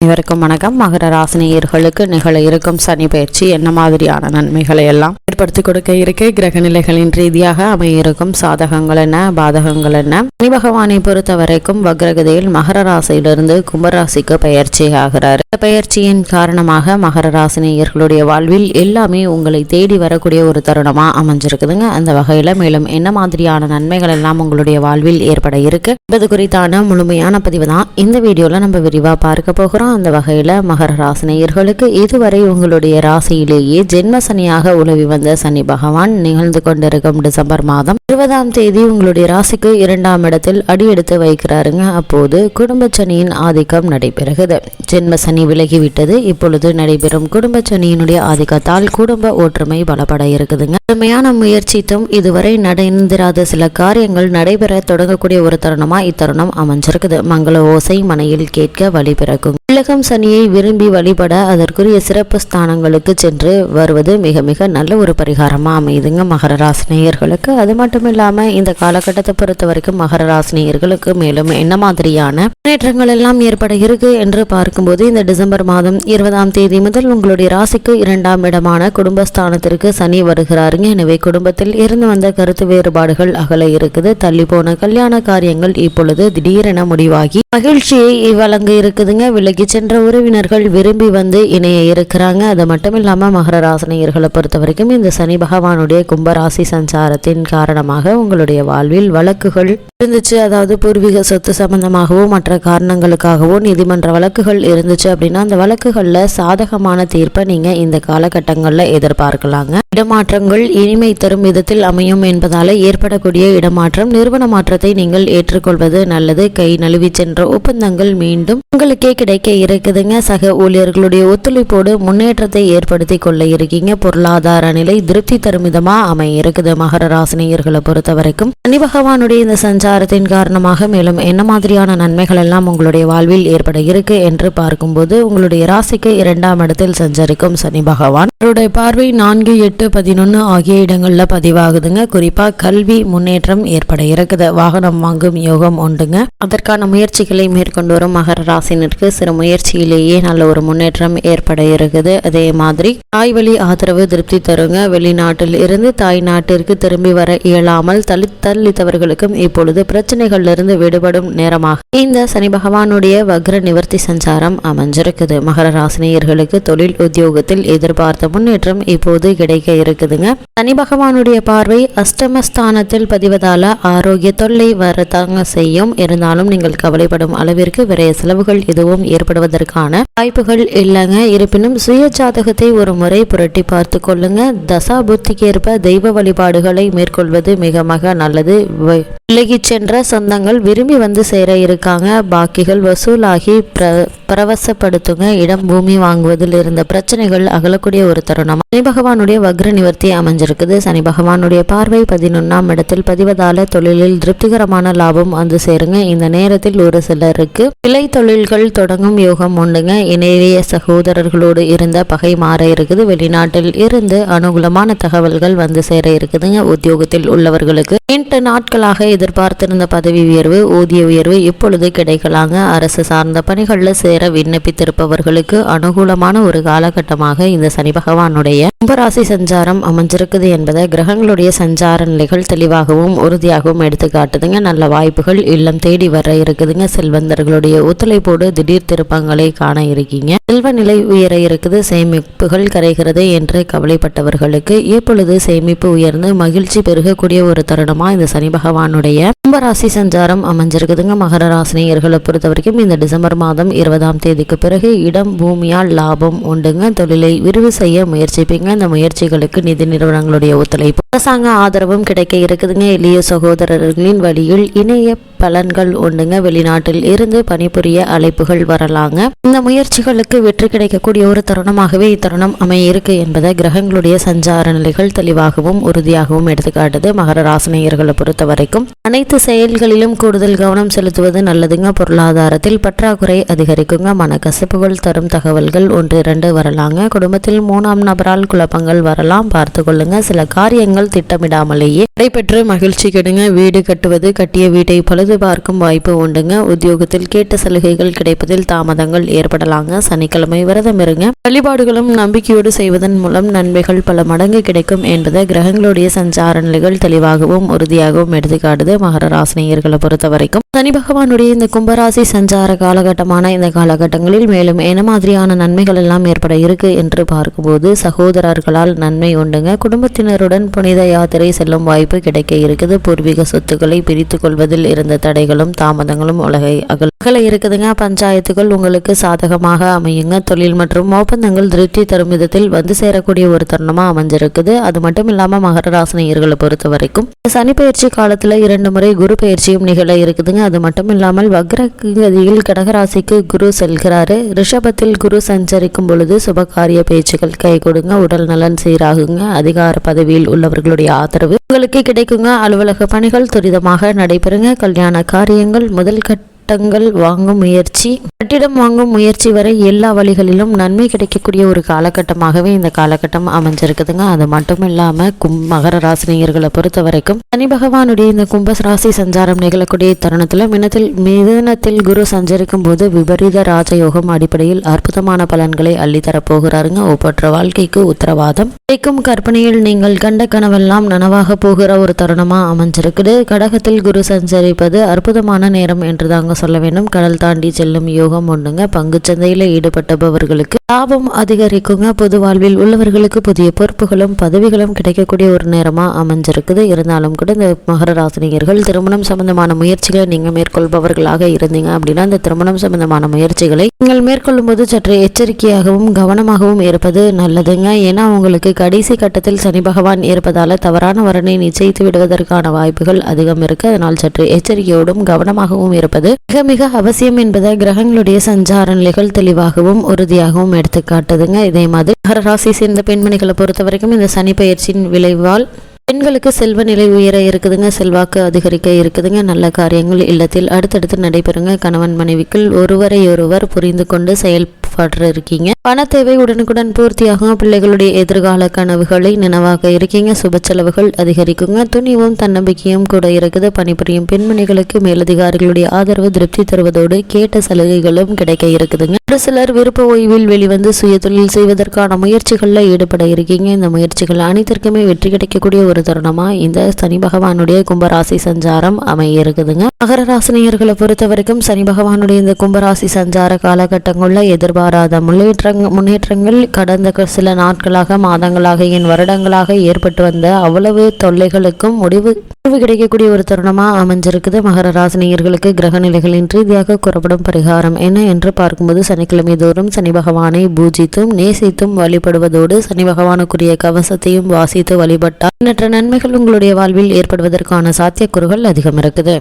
அனைவருக்கும் வணக்கம். மகர ராசினியர்களுக்கு நிகழ இருக்கும் சனி பயிற்சி என்ன மாதிரியான நன்மைகளை எல்லாம் ஏற்படுத்தி கொடுக்க இருக்க? கிரக நிலைகளின் ரீதியாக அமையிருக்கும் சாதகங்கள் என்ன? பாதகங்கள் என்ன? சனி பகவானை பொறுத்த வரைக்கும் வக்ரகதியில் மகர ராசியிலிருந்து கும்பராசிக்கு பயிற்சி ஆகிறார். இந்த பயிற்சியின் காரணமாக மகர ராசினியர்களுடைய வாழ்வில் எல்லாமே உங்களை தேடி வரக்கூடிய ஒரு தருணமா அமைஞ்சிருக்குதுங்க. அந்த வகையில மேலும் என்ன மாதிரியான நன்மைகள் எல்லாம் உங்களுடைய வாழ்வில் ஏற்பட இருக்கு என்பது குறித்தான முழுமையான பதிவு தான் இந்த வீடியோல நம்ம விரிவா பார்க்க போகிறோம். அந்த வகையில மகர ராசினியர்களுக்கு இதுவரை உங்களுடைய ராசியிலேயே ஜென்ம சனியாக உலவி வந்த சனி பகவான் நிகழ்ந்து கொண்டிருக்கும் டிசம்பர் மாதம் இருபதாம் தேதி உங்களுடைய ராசிக்கு இரண்டாம் இடத்தில் அடியெடுத்து வைக்கிறாருங்க. அப்போது குடும்ப சனியின் ஆதிக்கம் நடைபெறுகிறது. ஜென்ம சனி விலகிவிட்டது. இப்பொழுது நடைபெறும் குடும்ப சனியினுடைய ஆதிக்கத்தால் குடும்ப ஒற்றுமை பலப்பட இருக்குதுங்க. கடுமையான முயற்சித்தும் இதுவரை நடந்திராத சில காரியங்கள் நடைபெற தொடங்கக்கூடிய ஒரு தருணமா இத்தருணம் அமைஞ்சிருக்குது. மங்கள ஓசை மனையில் கேட்க வழி பிறக்கும் உலகம் சனியை விரும்பி வழிபட அதற்குரிய சிறப்பு ஸ்தானங்களுக்கு சென்று வருவது மிக மிக நல்ல ஒரு பரிகாரமா அமையுதுங்க மகர ராசினியர்களுக்கு அது மட்டும் இல்லாமல் இந்த காலகட்டத்தை பொறுத்த வரைக்கும் மகர ராசினியர்களுக்கு மேலும் என்ன மாதிரியான முன்னேற்றங்கள் எல்லாம் ஏற்பட இருக்கு என்று பார்க்கும்போது இந்த டிசம்பர் மாதம் இருபதாம் தேதி முதல் உங்களுடைய ராசிக்கு இரண்டாம் இடமான குடும்பஸ்தானத்திற்கு சனி வருகிறாருங்க. எனவே குடும்பத்தில் இருந்து வந்த கருத்து வேறுபாடுகள் அகல இருக்குது. தள்ளி போன கல்யாண காரியங்கள் இப்பொழுது திடீரென முடிவாகி மகிழ்ச்சியை வழங்க இருக்குதுங்க. விலகி சென்ற உறவினர்கள் விரும்பி வந்து இணைய இருக்கிறாங்க. அது மட்டும் இல்லாமல் மகர ராசினியர்களை பொறுத்த வரைக்கும் இந்த சனி பகவானுடைய கும்பராசி சஞ்சாரத்தின் காரணமாக உங்களுடைய வாழ்வில் வழக்குகள் இருந்துச்சு. அதாவது பூர்வீக சொத்து சம்பந்தமாகவோ மற்ற காரணங்களுக்காகவோ நீதிமன்ற வழக்குகள் இருந்துச்சு அப்படின்னா அந்த வழக்குகளில் சாதகமான தீர்ப்பை நீங்க இந்த காலகட்டங்களில் எதிர்பார்க்கலாங்க. இடமாற்றங்கள் இனிமை தரும் விதத்தில் அமையும் என்பதால் ஏற்படக்கூடிய இடமாற்றம் நிறுவன மாற்றத்தை நீங்கள் ஏற்றுக்கொள்வது நல்லது. கை நழுவி சென்ற ஒப்பந்தங்கள் மீண்டும் உங்களுக்கே கிடைக்க இருக்குதுங்க. சக ஊழியர்களுடைய ஒத்துழைப்போடு முன்னேற்றத்தை ஏற்படுத்தி கொள்ள இருக்கீங்க. பொருளாதார நிலை திருப்தி தரும் விதமா அமைய இருக்குது மகர ராசினியர்களை பொறுத்த வரைக்கும் சனி பகவானுடைய இந்த சஞ்சாரத்தின் காரணமாக மேலும் என்ன மாதிரியான நன்மைகள் எல்லாம் உங்களுடைய வாழ்வில் ஏற்பட இருக்கு என்று பார்க்கும்போது உங்களுடைய ராசிக்கு இரண்டாம் இடத்தில் சஞ்சரிக்கும் சனி பகவான். அவருடைய பார்வை நான்கு எட்டு பதினொன்னு ஆகிய இடங்களில் பதிவாகுதுங்க. குறிப்பாக கல்வி முன்னேற்றம் ஏற்பட இருக்குது. வாகனம் வாங்கும் யோகம் உண்டுங்க. அதற்கான முயற்சிகளை மேற்கொண்டு வரும் மகர ராசினருக்கு சிறு முயற்சியிலேயே நல்ல ஒரு முன்னேற்றம் ஏற்பட இருக்குது. அதே மாதிரி தாய் வழி ஆதரவு திருப்தி தருங்க. வெளிநாட்டில் இருந்து தாய் நாட்டிற்கு திரும்பி வர இயலாமல் தள்ளி தள்ளித்தவர்களுக்கும் இப்பொழுது பிரச்சனைகள்ல இருந்து விடுபடும் நேரமாக இந்த சனி பகவானுடைய வக்ர நிவர்த்தி சஞ்சாரம் அமைஞ்சிருக்குது. மகர ராசினியர்களுக்கு தொழில் உத்தியோகத்தில் எதிர்பார்த்த முன்னேற்றம் இப்போது கிடைக்க இருக்குதுங்க. சனி பகவானுடைய பார்வை அஷ்டமஸ்தானத்தில் பதிவதால ஆரோக்கிய தொல்லை வரத்தாங்க செய்யும். இருந்தாலும் நீங்கள் கவலைப்படும் அளவிற்கு விரைய செலவுகள் எதுவும் ஏற்படுவதற்கான வாய்ப்புகள் இல்லைங்க. இருப்பினும் சுய ஜாதகத்தை ஒரு முறை புரட்டி பார்த்து கொள்ளுங்க. தசா புத்திக்கேற்ப தெய்வ வழிபாடுகளை மேற்கொள்வது மிக மிக நல்லது. வை- விலகிச் சென்ற சொந்தங்கள் விரும்பி வந்து சேர இருக்காங்க. பாக்கிகள் வசூலாகி பிர பரவசப்படுத்துங்க. இடம் பூமி வாங்குவதில் இருந்த பிரச்சனைகள் அகலக்கூடிய ஒரு தருணம். சனி பகவானுடைய வக்ர நிவர்த்தி அமைஞ்சிருக்குது. சனி பகவானுடைய பார்வை பதினொன்னாம் இடத்தில் பதிவதால தொழிலில் திருப்திகரமான லாபம் வந்து சேருங்க. இந்த நேரத்தில் ஒரு சிலருக்கு கிளை தொழில்கள் தொடங்கும் யோகம் உண்டுங்க. இணைய சகோதரர்களோடு இருந்த பகை மாற இருக்குது. வெளிநாட்டில் இருந்து அனுகூலமான தகவல்கள் வந்து சேர இருக்குதுங்க. உத்தியோகத்தில் உள்ளவர்களுக்கு நீண்ட நாட்களாக எதிர்பார்த்திருந்த பதவி உயர்வு ஊதிய உயர்வு இப்பொழுது கிடைக்கலாங்க. அரசு சார்ந்த பணிகளில் சேர விண்ணப்பித்திருப்பவர்களுக்கு அனுகூலமான ஒரு காலகட்டமாக இந்த சனி பகவானுடைய கும்பராசி சஞ்சாரம் அமைஞ்சிருக்குது என்பதை கிரகங்களுடைய சஞ்சார நிலைகள் தெளிவாகவும் உறுதியாகவும் எடுத்து காட்டுதுங்க. நல்ல வாய்ப்புகள் இல்லம் தேடி வர இருக்குதுங்க. செல்வந்தர்களுடைய ஒத்துழைப்போடு திடீர் திருப்பங்களை காண இருக்கீங்க. செல்வ நிலை உயர இருக்குது. சேமிப்புகள் கரைகிறது என்று கவலைப்பட்டவர்களுக்கு இப்பொழுது சேமிப்பு உயர்ந்து மகிழ்ச்சி பெருகக்கூடிய ஒரு தருணமா இந்த சனி பகவானுடைய கும்பராசி சஞ்சாரம் அமைஞ்சிருக்குதுங்க. மகர ராசினியர்களை பொறுத்த வரைக்கும் இந்த டிசம்பர் மாதம் இருபதாம் தேதிக்கு பிறகு இடம் பூமியால் லாபம் உண்டுங்க. தொழிலை விரிவு செய்ய முயற்சிப்பீங்க. இந்த முயற்சிகளுக்கு நிதி நிறுவனங்களுடைய ஒத்துழைப்பு அரசாங்க ஆதரவும் கிடைக்க இருக்குதுங்க. எளிய சகோதரர்களின் வழியில் இணைய பலன்கள் ஒன்றுங்க. வெளிநாட்டில் இருந்து பணிபுரிய அழைப்புகள் வரலாங்க. இந்த முயற்சிகளுக்கு வெற்றி கிடைக்கக்கூடிய ஒரு தருணமாகவே இத்தருணம் அமையிருக்கு என்பதை கிரகங்களுடைய சஞ்சார நிலைகள் தெளிவாகவும் உறுதியாகவும் எடுத்துக்காட்டுது. மகர ராசினியர்களை பொறுத்த வரைக்கும் அனைத்து செயல்களிலும் கூடுதல் கவனம் செலுத்துவது நல்லதுங்க. பொருளாதாரத்தில் பற்றாக்குறை அதிகரிக்குங்க. மனக்கசப்புகள் தரும் தகவல்கள் ஒன்று இரண்டு வரலாங்க. குடும்பத்தில் மூணாம் நபரால் குழப்பங்கள் வரலாம். பார்த்து கொள்ளுங்க சில காரியங்கள் நாள் திட்டமிடாமலேயே நடைபெற்று மகிழ்ச்சி கெடுங்க. வீடு கட்டுவது கட்டிய வீட்டை பழுது பார்க்கும் வாய்ப்பு உண்டுங்க. உத்தியோகத்தில் கேட்ட சலுகைகள் கிடைப்பதில் தாமதங்கள் ஏற்படலாங்க. சனிக்கிழமை விரதம் இருங்க. வழிபாடுகளும் நம்பிக்கையோடு செய்வதன் மூலம் நன்மைகள் பல மடங்கு கிடைக்கும் என்பதை கிரகங்களுடைய சஞ்சார நிலைகள் தெளிவாகவும் உறுதியாகவும் எடுத்துக்காட்டுது மகர ராசினியர்களை பொறுத்த வரைக்கும் சனி பகவானுடைய இந்த கும்பராசி சஞ்சார காலகட்டமான இந்த காலகட்டங்களில் மேலும் என்ன மாதிரியான நன்மைகள் எல்லாம் ஏற்பட இருக்கு என்று பார்க்கும்போது சகோதரர்களால் நன்மை உண்டுங்க. குடும்பத்தினருடன் புனித யாத்திரை செல்லும் வாய்ப்பு கிடைக்க இருக்குது. பூர்வீக சொத்துக்களை பிரித்து கொள்வதில் இருந்த தடைகளும் தாமதங்களும் உலகை அகல அகல இருக்குதுங்க. பஞ்சாயத்துகள் உங்களுக்கு சாதகமாக அமையுங்க. தொழில் மற்றும் ஒப்பந்தங்கள் திருப்தி தரும் விதத்தில் வந்து சேரக்கூடிய ஒரு தருணமா அமைஞ்சிருக்குது. அது மட்டும் இல்லாம மகர ராசினியர்களை பொறுத்த வரைக்கும் சனி பயிற்சி காலத்துல இரண்டு முறை குரு பயிற்சியும் நிகழ இருக்குதுங்க. அது மட்டும் இல்லாமல் வக்ரகதியில் கடகராசிக்கு குரு செல்கிறாரு. ரிஷபத்தில் குரு சஞ்சரிக்கும் பொழுது சுபகாரிய பேச்சுகள் கை கொடுங்க. உடல் நலன் சீராகுங்க. அதிகார பதவியில் உள்ளவர் அவர்களுடைய ஆதரவு. உங்களுக்கு கிடைக்குங்க. அலுவலக பணிகள் துரிதமாக நடைபெறுங்க. கல்யாண காரியங்கள் முதல் கட்ட கட்டங்கள் வாங்கும் முயற்சி கட்டிடம் வாங்கும் முயற்சி வரை எல்லா வழிகளிலும் நன்மை கிடைக்கக்கூடிய ஒரு காலகட்டமாகவே இந்த காலகட்டம் அமைஞ்சிருக்குதுங்க. அது மட்டும் இல்லாம கும் மகர ராசினியர்களை பொறுத்த வரைக்கும் சனி பகவானுடைய இந்த கும்ப ராசி சஞ்சாரம் நிகழக்கூடிய தருணத்துல மினத்தில் மிதனத்தில் குரு சஞ்சரிக்கும் போது விபரீத ராஜயோகம் அடிப்படையில் அற்புதமான பலன்களை அள்ளித்தரப் போகிறாருங்க. ஒவ்வொற்ற வாழ்க்கைக்கு உத்தரவாதம். கிடைக்கும் கற்பனையில் நீங்கள் கண்ட கனவெல்லாம் நனவாக போகிற ஒரு தருணமா அமைஞ்சிருக்குது. கடகத்தில் குரு சஞ்சரிப்பது அற்புதமான நேரம் என்று தாங்க சொல்ல வேண்டும் கடல் தாண்டி செல்லும் யோகம் ஒண்ணுங்க. பங்குச்சந்தையில் ஈடுபட்டபவர்களுக்கு லாபம் அதிகரிக்குங்க. பொது வாழ்வில் உள்ளவர்களுக்கு புதிய பொறுப்புகளும் பதவிகளும் கிடைக்கக்கூடிய ஒரு நேரமா அமைஞ்சிருக்குது. இருந்தாலும் கூட இந்த மகர ராசினியர்கள் திருமணம் சம்பந்தமான முயற்சிகளை நீங்க மேற்கொள்பவர்களாக இருந்தீங்க அப்படின்னா இந்த திருமணம் சம்பந்தமான முயற்சிகளை நீங்கள் மேற்கொள்ளும் போது சற்று எச்சரிக்கையாகவும் கவனமாகவும் இருப்பது நல்லதுங்க. ஏன்னா உங்களுக்கு கடைசி கட்டத்தில் சனி பகவான் இருப்பதால தவறான வரனை நிச்சயித்து விடுவதற்கான வாய்ப்புகள் அதிகம் இருக்கு. அதனால் சற்று எச்சரிக்கையோடும் கவனமாகவும் இருப்பது மிக மிக அவசியம் என்பதை கிரகங்களுடைய சஞ்சார நிலைகள் தெளிவாகவும் உறுதியாகவும் எடுத்து காட்டுதுங்க இதே மாதிரி மகர ராசி சேர்ந்த பெண்மணிகளை பொறுத்த வரைக்கும் இந்த சனி பயிற்சியின் விளைவால் பெண்களுக்கு செல்வ நிலை உயர இருக்குதுங்க. செல்வாக்கு அதிகரிக்க இருக்குதுங்க. நல்ல காரியங்கள் இல்லத்தில் அடுத்தடுத்து நடைபெறுங்க. கணவன் மனைவிக்குள் ஒருவரை ஒருவர் புரிந்து கொண்டு செயல்படுற இருக்கீங்க. பண தேவை உடனுக்குடன் பூர்த்தியாகும். பிள்ளைகளுடைய எதிர்கால கனவுகளை நினைவாக இருக்கீங்க. சுப செலவுகள் அதிகரிக்குங்க. துணிவும் தன்னம்பிக்கையும் கூட இருக்குது. பணிபுரியும் பெண்மணிகளுக்கு மேலதிகாரிகளுடைய ஆதரவு திருப்தி தருவதோடு கேட்ட சலுகைகளும் கிடைக்க இருக்குதுங்க. ஒரு சிலர் விருப்ப ஓய்வில் வெளிவந்து சுய தொழில் செய்வதற்கான முயற்சிகளில் ஈடுபட இருக்கீங்க. இந்த முயற்சிகள் அனைத்திற்குமே வெற்றி கிடைக்கக்கூடிய ஒரு தருணமா? இந்த சனி பகவானுடைய கும்பராசி சஞ்சாரம் அமைய இருக்குதுங்க மகர ராசினியர்களை பொறுத்த வரைக்கும் சனி பகவானுடைய இந்த கும்பராசி சஞ்சார காலகட்டங்களில் எதிர்பாராத முன்னேற்றங்கள் முன்னேற்றங்கள் கடந்த சில நாட்களாக மாதங்களாக என் வருடங்களாக ஏற்பட்டு வந்த அவ்வளவு தொல்லைகளுக்கும் முடிவு முடிவு கிடைக்கக்கூடிய ஒரு தருணமாக அமைஞ்சிருக்குது. மகர ராசினியர்களுக்கு கிரக ரீதியாக கூறப்படும் பரிகாரம் என்ன என்று பார்க்கும்போது சனிக்கிழமை தோறும் சனி பகவானை பூஜித்தும் நேசித்தும் வழிபடுவதோடு சனி பகவானுக்குரிய கவசத்தையும் வாசித்து வழிபட்டால் எண்ணற்ற நன்மைகள் உங்களுடைய வாழ்வில் ஏற்படுவதற்கான சாத்தியக்கூறுகள் அதிகம் இருக்குது